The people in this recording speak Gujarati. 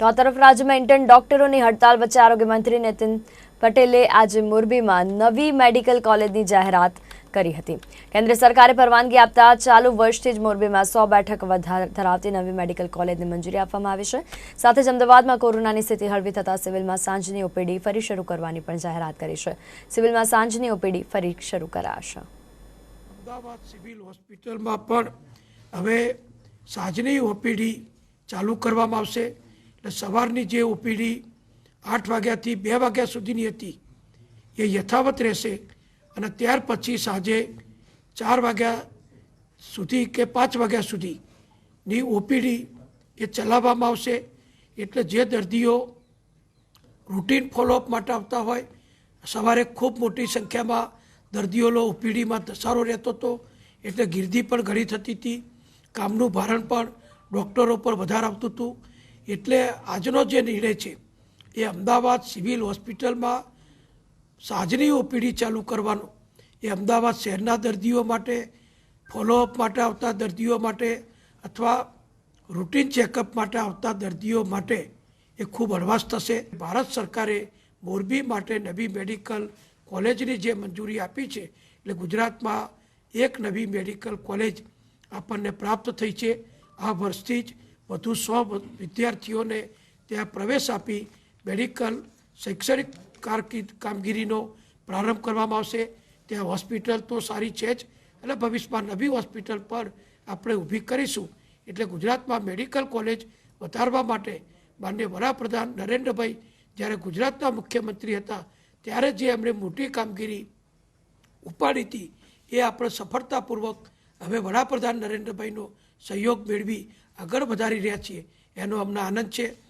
તો આ તરફ રાજ્યમાં ઇન્ટર્ન ડોક્ટરોની હડતાલ વચ્ચે આરોગ્ય મંત્રી નીતિન પટેલે આજે મોરબીમાં નવી મેડિકલ કોલેજની જાહેરાત કરી હતી. કેન્દ્ર સરકારે પરવાનગી આપતા ચાલુ વર્ષથી જ મોરબીમાં સો બેઠક ધરાવતી નવી મેડિકલ કોલેજને મંજૂરી આપવામાં આવી છે. સાથે જ અમદાવાદમાં કોરોનાની સ્થિતિ હળવી થતાં સિવિલમાં સાંજની ઓપીડી ફરી શરૂ કરવાની પણ જાહેરાત કરી છે. સિવિલમાં સાંજની ઓપીડી ફરી શરૂ કરાશે. અમદાવાદ સિવિલ હોસ્પિટલમાં પણ હવે સાંજની ઓપીડી ચાલુ કરવામાં આવશે. એટલે સવારની જે ઓપીડી આઠ વાગ્યાથી બે વાગ્યા સુધીની હતી, એ યથાવત રહેશે અને ત્યાર પછી સાંજે ચાર વાગ્યા સુધી કે પાંચ વાગ્યા સુધીની ઓપીડી એ ચલાવવામાં આવશે. એટલે જે દર્દીઓ રૂટીન ફોલોઅપ માટે આવતા હોય, સવારે ખૂબ મોટી સંખ્યામાં દર્દીઓનો ઓપીડીમાં ધસારો રહેતો હતો, એટલે ગીર્દી પણ ઘણી થતી હતી, કામનું ભારણ પણ ડૉક્ટરો પર વધારે આવતું હતું. એટલે આજનો જે નિર્ણય છે, એ અમદાવાદ સિવિલ હોસ્પિટલમાં સાંજની ઓપીડી ચાલુ કરવાનો. એ અમદાવાદ શહેરના દર્દીઓ માટે ફોલોઅપ માટે આવતા દર્દીઓ માટે અથવા રૂટીન ચેકઅપ માટે આવતા દર્દીઓ માટે એ ખૂબ હળવાશ થશે. ભારત સરકારે મોરબી માટે નવી મેડિકલ કોલેજની જે મંજૂરી આપી છે, એટલે ગુજરાતમાં એક નવી મેડિકલ કોલેજ આપણને પ્રાપ્ત થઈ છે. આ વર્ષથી જ વધુ સો વિદ્યાર્થીઓને ત્યાં પ્રવેશ આપી મેડિકલ શૈક્ષણિક કારકિર્દ કામગીરીનો પ્રારંભ કરવામાં આવશે. ત્યાં હોસ્પિટલ તો સારી છે જ એટલે ભવિષ્યમાં નવી હોસ્પિટલ પર આપણે ઊભી કરીશું. એટલે ગુજરાતમાં મેડિકલ કોલેજ વધારવા માટે માન્ય વડાપ્રધાન નરેન્દ્રભાઈ જ્યારે ગુજરાતના મુખ્યમંત્રી હતા ત્યારે જે એમણે મોટી કામગીરી ઉપાડી હતી એ આપણે સફળતાપૂર્વક હવે વડાપ્રધાન નરેન્દ્રભાઈનો સહયોગ મેળવી આગળ વધારી રહ્યા છીએ. એનો અમને આનંદ છે.